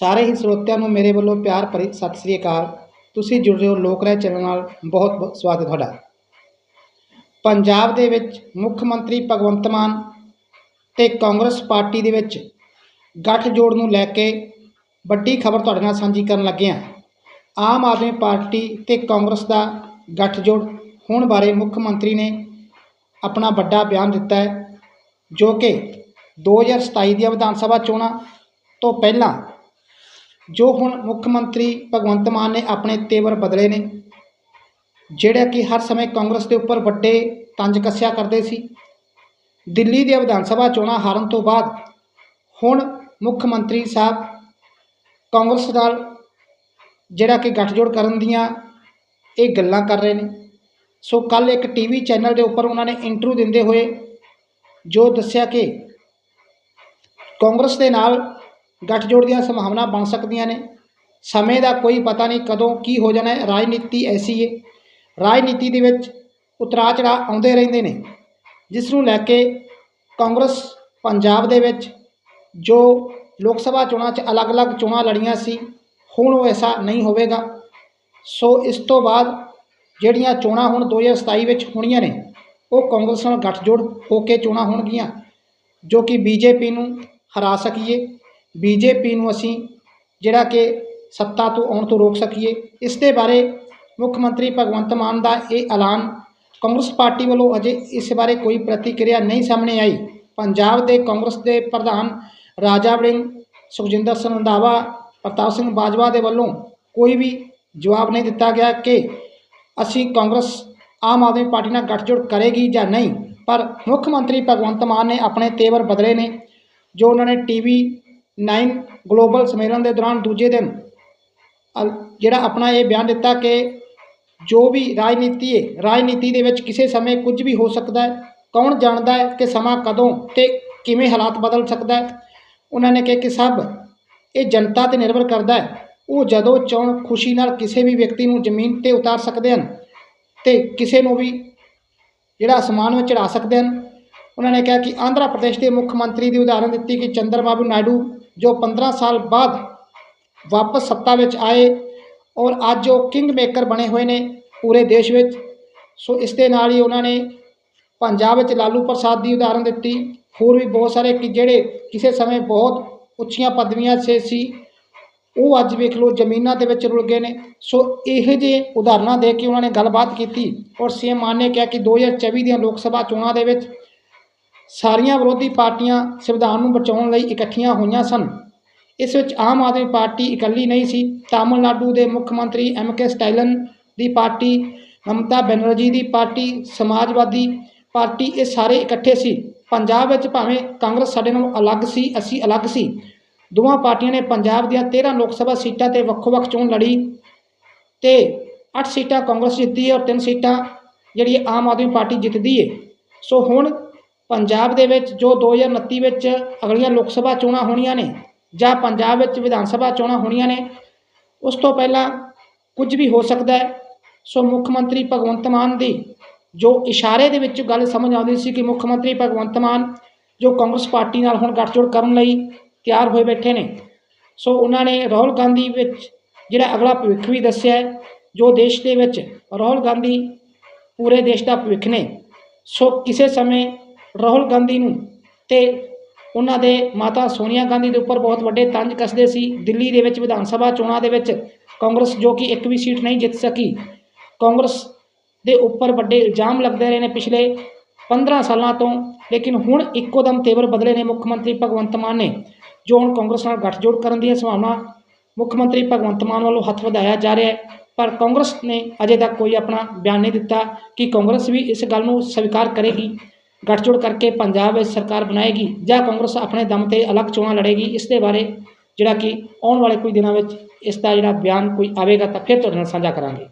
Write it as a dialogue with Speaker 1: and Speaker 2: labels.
Speaker 1: ਸਾਰੇ ਹੀ ਸਰੋਤਿਆਂ ਨੂੰ ਮੇਰੇ ਵੱਲੋਂ ਪਿਆਰ ਭਰੀ ਸਤਿ ਸ੍ਰੀ ਅਕਾਲ। ਤੁਸੀਂ ਜੁੜ ਰਹੇ ਹੋ ਲੋਕ ਰਾਏ ਚੈਨਲ ਨਾਲ। ਬਹੁਤ ਬਹੁਤ ਸਵਾਗਤ ਤੁਹਾਡਾ। ਪੰਜਾਬ ਦੇ ਵਿੱਚ ਮੁੱਖ ਮੰਤਰੀ ਭਗਵੰਤ ਮਾਨ ਤੇ ਕਾਂਗਰਸ ਪਾਰਟੀ ਦੇ ਵਿੱਚ ਗੱਠਜੋੜ ਨੂੰ ਲੈ ਕੇ ਵੱਡੀ ਖਬਰ ਤੁਹਾਡੇ ਨਾਲ ਸਾਂਝੀ ਕਰਨ ਲੱਗੇ ਹਾਂ। ਆਮ ਆਦਮੀ ਪਾਰਟੀ ਤੇ ਕਾਂਗਰਸ ਦਾ ਗੱਠਜੋੜ ਹੋਣ ਬਾਰੇ ਮੁੱਖ ਮੰਤਰੀ ਨੇ ਆਪਣਾ ਵੱਡਾ ਬਿਆਨ ਦਿੱਤਾ ਹੈ, ਜੋ ਕਿ 2027 ਦੀਆਂ ਵਿਧਾਨ ਸਭਾ ਚੋਣਾਂ ਤੋਂ ਪਹਿਲਾਂ ਜੋ ਹੁਣ ਮੁੱਖ ਮੰਤਰੀ ਭਗਵੰਤ ਮਾਨ ਨੇ ਆਪਣੇ ਤੇਵਰ ਬਦਲੇ ਨੇ, ਜਿਹੜਾ ਕਿ ਹਰ ਸਮੇਂ ਕਾਂਗਰਸ ਦੇ ਉੱਪਰ ਵੱਡੇ ਤੰਜ ਕੱਸਿਆ ਕਰਦੇ ਸੀ। ਦਿੱਲੀ ਦੀਆਂ ਵਿਧਾਨ ਸਭਾ ਚੋਣਾਂ ਹਾਰਨ ਤੋਂ ਬਾਅਦ ਹੁਣ ਮੁੱਖ ਮੰਤਰੀ ਸਾਹਿਬ ਕਾਂਗਰਸ ਨਾਲ ਜਿਹੜਾ ਕਿ ਗੱਠਜੋੜ ਕਰਨ ਦੀਆਂ ਇਹ ਗੱਲਾਂ ਕਰ ਰਹੇ ਨੇ। ਸੋ ਕੱਲ ਇੱਕ ਟੀਵੀ ਚੈਨਲ ਦੇ ਉੱਪਰ ਉਹਨਾਂ ਨੇ ਇੰਟਰਵਿਊ ਦਿੰਦੇ ਹੋਏ ਜੋ ਦੱਸਿਆ ਕਿ ਕਾਂਗਰਸ ਦੇ ਨਾਲ ਗੱਠਜੋੜ ਦੀਆਂ ਸੰਭਾਵਨਾ ਬਣ ਸਕਦੀਆਂ ਨੇ। ਸਮੇਂ ਦਾ ਕੋਈ ਪਤਾ ਨਹੀਂ ਕਦੋਂ ਕੀ ਹੋ ਜਾਣਾ ਹੈ। ਰਾਜਨੀਤੀ ਐਸੀ ਹੈ ਰਾਜਨੀਤੀ ਦੇ ਵਿੱਚ ਉਤਰਾ ਚੜਾਅ ਆਉਂਦੇ ਰਹਿੰਦੇ ਨੇ। ਜਿਸ ਨੂੰ ਲੈ ਕੇ ਕਾਂਗਰਸ ਪੰਜਾਬ ਦੇ ਵਿੱਚ ਜੋ ਲੋਕ ਸਭਾ ਚੋਣਾਂ 'ਚ ਅਲੱਗ-ਅਲੱਗ ਚੋਣਾਂ ਲੜੀਆਂ ਸੀ, ਹੁਣ ਉਹ ਐਸਾ ਨਹੀਂ ਹੋਵੇਗਾ। ਸੋ ਇਸ ਤੋਂ ਬਾਅਦ ਜਿਹੜੀਆਂ ਚੋਣਾਂ ਹੁਣ 2027 ਵਿੱਚ ਹੋਣੀਆਂ ਨੇ, ਉਹ ਕਾਂਗਰਸ ਨਾਲ ਗੱਠਜੋੜ ਹੋ ਕੇ ਚੋਣਾਂ ਹੋਣਗੀਆਂ, ਜੋ ਕਿ ਬੀਜੇਪੀ ਨੂੰ ਹਰਾ ਸਕੀਏ। ਬੀਜੇਪੀ ਨੂੰ ਅਸੀਂ ਜਿਹੜਾ ਕਿ ਸੱਤਾ ਤੋਂ ਆਉਣ ਤੋਂ ਰੋਕ ਸਕੀਏ। ਇਸ ਦੇ ਬਾਰੇ ਮੁੱਖ ਮੰਤਰੀ ਭਗਵੰਤ ਮਾਨ ਦਾ ਇਹ ਐਲਾਨ ਕਾਂਗਰਸ ਪਾਰਟੀ ਵੱਲੋਂ ਅਜੇ ਇਸ ਬਾਰੇ ਕੋਈ ਪ੍ਰਤੀਕਿਰਿਆ ਨਹੀਂ ਸਾਹਮਣੇ ਆਈ। ਪੰਜਾਬ ਦੇ ਕਾਂਗਰਸ ਦੇ ਪ੍ਰਧਾਨ ਰਾਜਾ ਵੜਿੰਗ, ਸੁਖਜਿੰਦਰ ਸਿੰਘ ਰੰਧਾਵਾ ਪ੍ਰਤਾਪ ਸਿੰਘ ਬਾਜਵਾ ਦੇ ਵੱਲੋਂ ਕੋਈ ਵੀ ਜਵਾਬ ਨਹੀਂ ਦਿੱਤਾ ਗਿਆ ਕਿ ਅਸੀਂ ਕਾਂਗਰਸ ਆਮ ਆਦਮੀ ਪਾਰਟੀ ਨਾਲ ਗੱਠਜੋੜ ਕਰੇਗੀ ਜਾਂ ਨਹੀਂ। ਪਰ ਮੁੱਖ ਮੰਤਰੀ ਭਗਵੰਤ ਮਾਨ ਨੇ ਆਪਣੇ ਤੇਵਰ ਬਦਲੇ ਨੇ, ਜੋ ਉਹਨਾਂ ਨੇ ਟੀਵੀ 9 ਗਲੋਬਲ ਸੰਮੇਲਨ ਦੇ ਦੌਰਾਨ ਦੂਜੇ ਦਿਨ ਜਿਹੜਾ ਆਪਣਾ ਇਹ ਬਿਆਨ ਦਿੱਤਾ ਕਿ ਜੋ ਵੀ ਰਾਜਨੀਤੀ ਹੈ, ਰਾਜਨੀਤੀ ਦੇ ਵਿੱਚ ਕਿਸੇ ਸਮੇਂ ਕੁਝ ਵੀ ਹੋ ਸਕਦਾ ਹੈ, ਕੌਣ ਜਾਣਦਾ ਹੈ ਕਿ ਸਮਾਂ ਕਦੋਂ ਤੇ ਕਿਵੇਂ ਹਾਲਾਤ ਬਦਲ ਸਕਦਾ ਹੈ, ਉਹਨਾਂ ਨੇ ਕਿਹਾ ਕਿ ਸਭ ਇਹ ਜਨਤਾ ਤੇ ਨਿਰਭਰ ਕਰਦਾ ਹੈ। ਉਹ ਜਦੋਂ ਚਾਹੁਣ ਖੁਸ਼ੀ ਨਾਲ ਕਿਸੇ ਵੀ ਵਿਅਕਤੀ ਨੂੰ ਜ਼ਮੀਨ ਤੇ ਉਤਾਰ ਸਕਦੇ ਹਨ ਤੇ ਕਿਸੇ ਨੂੰ ਵੀ ਜਿਹੜਾ ਅਸਮਾਨ ਵਿੱਚ ਚੜਾ ਸਕਦੇ ਹਨ, ਉਹਨਾਂ ਨੇ ਕਿਹਾ ਕਿ ਆਂਧਰਾ ਪ੍ਰਦੇਸ਼ ਦੇ ਮੁੱਖ ਮੰਤਰੀ ਦੀ ਉਦਾਹਰਨ ਦਿੱਤੀ ਕਿ ਚੰਦਰਬਾਬੂ ਨਾਇਡੂ ਜੋ 15 ਸਾਲ ਬਾਅਦ ਵਾਪਸ ਸੱਤਾ ਵਿੱਚ ਆਏ ਔਰ ਅੱਜ ਉਹ ਕਿੰਗ ਮੇਕਰ ਬਣੇ ਹੋਏ ਨੇ ਪੂਰੇ ਦੇਸ਼ ਵਿੱਚ। ਸੋ ਇਸ ਦੇ ਨਾਲ ਹੀ ਉਹਨਾਂ ਨੇ ਪੰਜਾਬ ਵਿੱਚ ਲਾਲੂ ਪ੍ਰਸਾਦ ਦੀ ਉਦਾਹਰਨ ਦਿੱਤੀ। ਹੋਰ ਵੀ ਬਹੁਤ ਸਾਰੇ ਕਿ ਜਿਹੜੇ ਕਿਸੇ ਸਮੇਂ ਬਹੁਤ ਉੱਚੀਆਂ ਪਦਵੀਆਂ 'ਤੇ ਸੀ, ਉਹ ਅੱਜ ਵੇਖ ਲਓ ਜ਼ਮੀਨਾਂ ਦੇ ਵਿੱਚ ਰੁਲ ਗਏ ਨੇ। ਸੋ ਇਹੋ ਜਿਹੇ ਉਦਾਹਰਨਾਂ ਦੇ ਕੇ ਉਹਨਾਂ ਨੇ ਗੱਲਬਾਤ ਕੀਤੀ ਔਰ ਸੀਐਮ ਮਾਨ ਨੇ ਕਿਹਾ ਕਿ 2024 ਦੀਆਂ ਲੋਕ ਸਭਾ ਚੋਣਾਂ ਦੇ ਵਿੱਚ ਸਾਰੀਆਂ ਵਿਰੋਧੀ ਪਾਰਟੀਆਂ ਸੰਵਿਧਾਨ ਨੂੰ ਬਚਾਉਣ ਲਈ ਇਕੱਠੀਆਂ ਹੋਈਆਂ ਸਨ। ਇਸ ਵਿੱਚ ਆਮ ਆਦਮੀ ਪਾਰਟੀ ਇਕੱਲੀ ਨਹੀਂ ਸੀ। ਤਾਮਿਲਨਾਡੂ ਦੇ ਮੁੱਖ ਮੰਤਰੀ ਐਮ ਕੇ ਸਟਾਈਲਨ ਦੀ ਪਾਰਟੀ, ਮਮਤਾ ਬੈਨਰਜੀ ਦੀ ਪਾਰਟੀ, ਸਮਾਜਵਾਦੀ ਪਾਰਟੀ ਇਹ ਸਾਰੇ ਇਕੱਠੇ ਸੀ। ਪੰਜਾਬ ਵਿੱਚ ਭਾਵੇਂ ਕਾਂਗਰਸ ਸਾਡੇ ਨਾਲੋਂ ਅਲੱਗ ਸੀ, ਅਸੀਂ ਅਲੱਗ ਸੀ। ਦੋਵਾਂ ਪਾਰਟੀਆਂ ਨੇ ਪੰਜਾਬ ਦੀਆਂ 13 ਲੋਕ ਸਭਾ ਸੀਟਾਂ ਤੇ ਵੱਖੋ-ਵੱਖ ਚੋਣ ਲੜੀ ਤੇ 8 ਸੀਟਾਂ ਕਾਂਗਰਸ ਜਿੱਤੀ ਹੈ ਔਰ 3 ਸੀਟਾਂ ਜਿਹੜੀ ਆਮ ਆਦਮੀ ਪਾਰਟੀ ਜਿੱਤਦੀ ਹੈ ਸੋ ਹੁਣ ਪੰਜਾਬ ਦੇ ਵਿੱਚ ਜੋ 2029 ਵਿੱਚ ਅਗਲੀਆਂ ਲੋਕ ਸਭਾ ਚੋਣਾਂ ਹੋਣੀਆਂ ਨੇ ਜਾਂ ਪੰਜਾਬ ਵਿੱਚ ਵਿਧਾਨ ਸਭਾ ਚੋਣਾਂ ਹੋਣੀਆਂ ਨੇ, ਉਸ ਤੋਂ ਪਹਿਲਾਂ ਕੁਝ ਵੀ ਹੋ ਸਕਦਾ ਹੈ। ਸੋ ਮੁੱਖ ਮੰਤਰੀ ਭਗਵੰਤ ਮਾਨ ਦੀ ਜੋ ਇਸ਼ਾਰੇ ਦੇ ਵਿੱਚ ਗੱਲ ਸਮਝ ਆਉਂਦੀ ਸੀ ਕਿ ਮੁੱਖ ਮੰਤਰੀ ਭਗਵੰਤ ਮਾਨ ਜੋ ਕਾਂਗਰਸ ਪਾਰਟੀ ਨਾਲ ਹੁਣ ਗੱਠਜੋੜ ਕਰਨ ਲਈ ਤਿਆਰ ਹੋਏ ਬੈਠੇ ਨੇ, ਸੋ ਉਹਨਾਂ ਨੇ ਰਾਹੁਲ ਗਾਂਧੀ ਵਿੱਚ ਜਿਹੜਾ ਅਗਲਾ ਭਵਿੱਖ ਵੀ ਦੱਸਿਆ ਜੋ ਦੇਸ਼ ਦੇ ਵਿੱਚ ਰਾਹੁਲ ਗਾਂਧੀ ਪੂਰੇ ਦੇਸ਼ ਦਾ ਭਵਿੱਖ ਨੇ। ਸੋ ਕਿਸੇ ਸਮੇਂ ਰਾਹੁਲ ਗਾਂਧੀ ਨੂੰ। ਤੇ ਉਹਨਾਂ ਦੇ ਮਾਤਾ ਸੋਨੀਆ ਗਾਂਧੀ ਦੇ ਉੱਪਰ ਬਹੁਤ ਵੱਡੇ ਤੰਜ ਕੱਸਦੇ ਸੀ। ਦਿੱਲੀ ਦੇ ਵਿੱਚ ਵਿਧਾਨ ਸਭਾ ਚੋਣਾਂ ਦੇ ਵਿੱਚ ਕਾਂਗਰਸ ਜੋ ਕਿ ਇੱਕ ਵੀ ਸੀਟ ਨਹੀਂ ਜਿੱਤ ਸਕੀ, ਕਾਂਗਰਸ ਦੇ ਉੱਪਰ ਵੱਡੇ ਇਲਜ਼ਾਮ ਲੱਗਦੇ ਰਹੇ ਨੇ ਪਿਛਲੇ 15 ਸਾਲਾਂ ਤੋਂ। ਲੇਕਿਨ ਹੁਣ ਇੱਕੋ ਦਮ ਤੇਵਰ ਬਦਲੇ ਨੇ ਮੁੱਖ ਮੰਤਰੀ ਭਗਵੰਤ ਮਾਨ ਨੇ, ਜੋ ਹੁਣ ਕਾਂਗਰਸ ਨਾਲ ਗੱਠਜੋੜ ਕਰਨ ਦੀਆਂ ਸੰਭਾਵਨਾ ਮੁੱਖ ਮੰਤਰੀ ਭਗਵੰਤ ਮਾਨ ਵੱਲੋਂ ਹੱਥ ਵਧਾਇਆ ਜਾ ਰਿਹਾ ਹੈ। ਪਰ ਕਾਂਗਰਸ ਨੇ ਅਜੇ ਤੱਕ ਕੋਈ ਆਪਣਾ ਬਿਆਨ ਨਹੀਂ ਦਿੱਤਾ ਕਿ ਕਾਂਗਰਸ ਵੀ ਇਸ ਗੱਲ ਨੂੰ ਸਵੀਕਾਰ ਕਰੇਗੀ। ਗੱਠਜੋੜ ਕਰਕੇ ਪੰਜਾਬ ਵਿੱਚ ਸਰਕਾਰ ਬਣਾਏਗੀ ਜਾਂ ਕਾਂਗਰਸ ਆਪਣੇ ਦਮ ਤੇ ਅਲੱਗ ਚੋਣਾਂ ਲੜੇਗੀ ਇਸ ਦੇ ਬਾਰੇ ਜਿਹੜਾ ਕਿ ਆਉਣ ਵਾਲੇ ਕੁਝ ਦਿਨਾਂ ਵਿੱਚ ਇਸ ਦਾ ਜਿਹੜਾ ਬਿਆਨ ਕੋਈ ਆਵੇਗਾ ਤਾਂ ਫਿਰ ਤੁਹਾਡੇ ਨਾਲ ਸਾਂਝਾ ਕਰਾਂਗੇ